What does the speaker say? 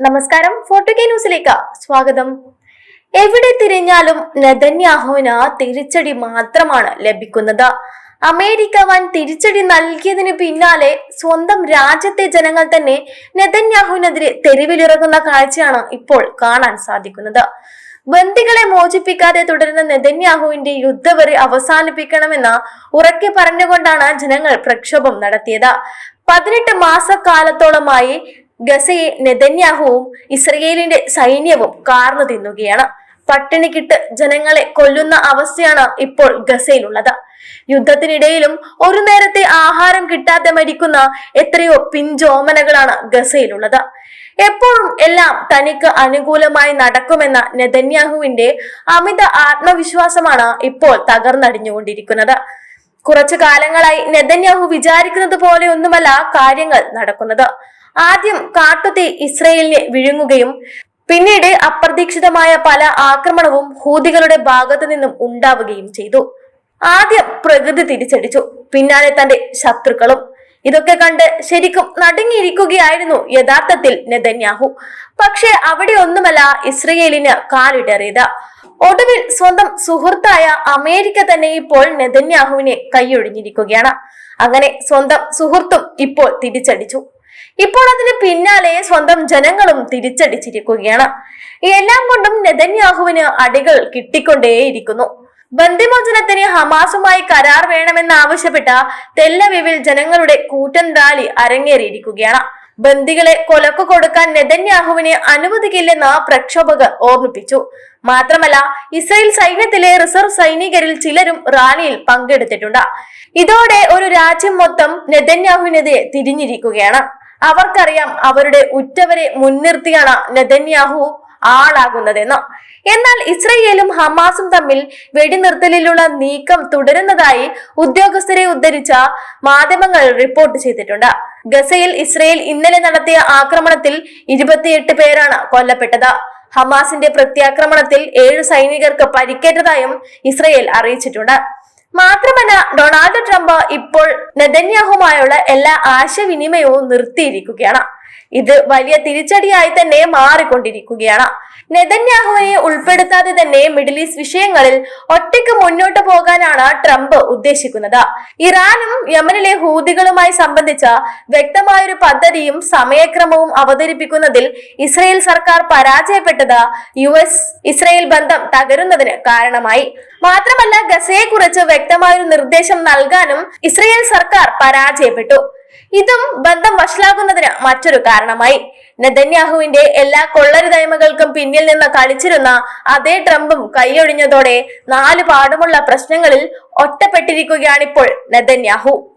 നമസ്കാരം. Photo K ന്യൂസിലേക്ക് സ്വാഗതം. എവിടെ തിരിഞ്ഞാലും നെതന്യാഹുവിന് തിരിച്ചടി മാത്രമാണ് ലഭിക്കുന്നത്. അമേരിക്ക വൻ തിരിച്ചടി നൽകിയതിന് പിന്നാലെ സ്വന്തം രാജ്യത്തെ ജനങ്ങൾ തന്നെ നെതന്യാഹുവിനെതിരെ തെരുവിലിറങ്ങുന്ന കാഴ്ചയാണ് ഇപ്പോൾ കാണാൻ സാധിക്കുന്നത്. ബന്ദികളെ മോചിപ്പിക്കാതെ തുടരുന്ന നെതന്യാഹുവിന്റെ യുദ്ധവെറി അവസാനിപ്പിക്കണമെന്ന് ഉറക്കെ പറഞ്ഞുകൊണ്ടാണ് ജനങ്ങൾ പ്രക്ഷോഭം നടത്തിയത്. പതിനെട്ട് മാസക്കാലത്തോളമായി ഗസയെ നെതന്യാഹുവും ഇസ്രയേലിന്റെ സൈന്യവും കാർന്നു തിന്നുകയാണ്. പട്ടിണിക്കിട്ട് ജനങ്ങളെ കൊല്ലുന്ന അവസ്ഥയാണ് ഇപ്പോൾ ഗസയിലുള്ളത്. യുദ്ധത്തിനിടയിലും ഒരു നേരത്തെ ആഹാരം കിട്ടാതെ മരിക്കുന്ന എത്രയോ പിഞ്ചോമനകളാണ് ഗസയിലുള്ളത്. എപ്പോഴും എല്ലാം തനിക്ക് അനുകൂലമായി നടക്കുമെന്ന നെതന്യാഹുവിന്റെ അമിത ആത്മവിശ്വാസമാണ് ഇപ്പോൾ തകർന്നടിഞ്ഞുകൊണ്ടിരിക്കുന്നത്. കുറച്ചു കാലങ്ങളായി നെതന്യാഹു വിചാരിക്കുന്നത് പോലെ ഒന്നുമല്ല കാര്യങ്ങൾ നടക്കുന്നത്. ആദ്യം കാട്ടുതീ ഇസ്രയേലിനെ വിഴുങ്ങുകയും പിന്നീട് അപ്രതീക്ഷിതമായ പല ആക്രമണവും ഹൂതികളുടെ ഭാഗത്തു നിന്നും ഉണ്ടാവുകയും ചെയ്തു. ആദ്യം പ്രകൃതി തിരിച്ചടിച്ചു പിന്നാലെ തന്റെ ശത്രുക്കളും. ഇതൊക്കെ കണ്ട് ശരിക്കും നടുങ്ങിയിരിക്കുകയായിരുന്നു യഥാർത്ഥത്തിൽ നെതന്യാഹു. പക്ഷെ അവിടെ ഒന്നുമല്ല ഇസ്രയേലിന് കാലിടറിയത്. ഒടുവിൽ സ്വന്തം സുഹൃത്തായ അമേരിക്ക തന്നെ ഇപ്പോൾ നെതന്യാഹുവിനെ കൈയൊഴിഞ്ഞിരിക്കുകയാണ്. അങ്ങനെ സ്വന്തം സുഹൃത്തും ഇപ്പോൾ തിരിച്ചടിച്ചു. ഇപ്പോൾ അതിന് പിന്നാലെ സ്വന്തം ജനങ്ങളും തിരിച്ചടിച്ചിരിക്കുകയാണ്. എല്ലാം കൊണ്ടും നെതന്യാഹുവിന് അടികൾ കിട്ടിക്കൊണ്ടേയിരിക്കുന്നു. ബന്ദിമോചനത്തിന് ഹമാസുമായി കരാർ വേണമെന്നാവശ്യപ്പെട്ട തെല്ലവിവിൽ ജനങ്ങളുടെ കൂറ്റൻ റാലി അരങ്ങേറിയിരിക്കുകയാണ്. ബന്ദികളെ കൊലക്കു കൊടുക്കാൻ നെതന്യാഹുവിനെ അനുവദിക്കില്ലെന്ന് പ്രക്ഷോഭകർ ഓർമ്മിപ്പിച്ചു. മാത്രമല്ല ഇസ്രയേൽ സൈന്യത്തിലെ റിസർവ് സൈനികരിൽ ചിലരും റാലിയിൽ പങ്കെടുത്തിട്ടുണ്ട്. ഇതോടെ ഒരു രാജ്യം മൊത്തം നെതന്യാഹുവിനെതിരെ തിരിഞ്ഞിരിക്കുകയാണ്. അവർക്കറിയാം അവരുടെ ഉറ്റവരെ മുൻനിർത്തിയാണ് നെതന്യാഹു ആളാകുന്നതെന്ന് എന്നാൽ ഇസ്രയേലും ഹമാസും തമ്മിൽ വെടിനിർത്തലിലുള്ള നീക്കം തുടരുന്നതായി ഉദ്യോഗസ്ഥരെ ഉദ്ധരിച്ച മാധ്യമങ്ങൾ റിപ്പോർട്ട് ചെയ്തിട്ടുണ്ട്. ഗസയിൽ ഇസ്രയേൽ ഇന്നലെ നടത്തിയ ആക്രമണത്തിൽ ഇരുപത്തിയെട്ട് പേരാണ് കൊല്ലപ്പെട്ടത്. ഹമാസിന്റെ പ്രത്യാക്രമണത്തിൽ ഏഴ് സൈനികർക്ക് പരിക്കേറ്റതായും ഇസ്രയേൽ അറിയിച്ചിട്ടുണ്ട്. മാത്രമല്ല ഡൊണാൾഡ് ട്രംപ് ഇപ്പോൾ നെതന്യാഹുമായുള്ള എല്ലാ ആശയവിനിമയവും നിർത്തിയിരിക്കുകയാണ്. ഇത് വലിയ തിരിച്ചടിയായി തന്നെ മാറിക്കൊണ്ടിരിക്കുകയാണ്. നെതന്യാഹുവിനെ ഉൾപ്പെടുത്താതെ തന്നെ മിഡിൽ ഈസ്റ്റ് വിഷയങ്ങളിൽ ഒറ്റയ്ക്ക് മുന്നോട്ട് പോകാനാണ് ട്രംപ് ഉദ്ദേശിക്കുന്നത്. ഇറാനും യമനിലെ ഹൂതികളുമായി സംബന്ധിച്ച വ്യക്തമായൊരു പദ്ധതിയും സമയക്രമവും അവതരിപ്പിക്കുന്നതിൽ ഇസ്രയേൽ സർക്കാർ പരാജയപ്പെട്ടത് യു എസ് ഇസ്രയേൽ ബന്ധം തകരുന്നതിന് കാരണമായി. മാത്രമല്ല ഗസയെക്കുറിച്ച് വ്യക്തമായൊരു നിർദ്ദേശം നൽകാനും ഇസ്രയേൽ സർക്കാർ പരാജയപ്പെട്ടു. ഇതും ബന്ധം വഷളാകുന്നതിന് മറ്റൊരു കാരണമായി. നെതന്യാഹുവിന്റെ എല്ലാ കൊള്ളരുതായ്മകൾക്കും പിന്നിൽ നിന്ന് കളിച്ചിരുന്ന അതേ ട്രംപും കൈയൊഴിഞ്ഞതോടെ നാല് പാടുമുള്ള പ്രശ്നങ്ങളിൽ ഒറ്റപ്പെട്ടിരിക്കുകയാണിപ്പോൾ നെതന്യാഹു.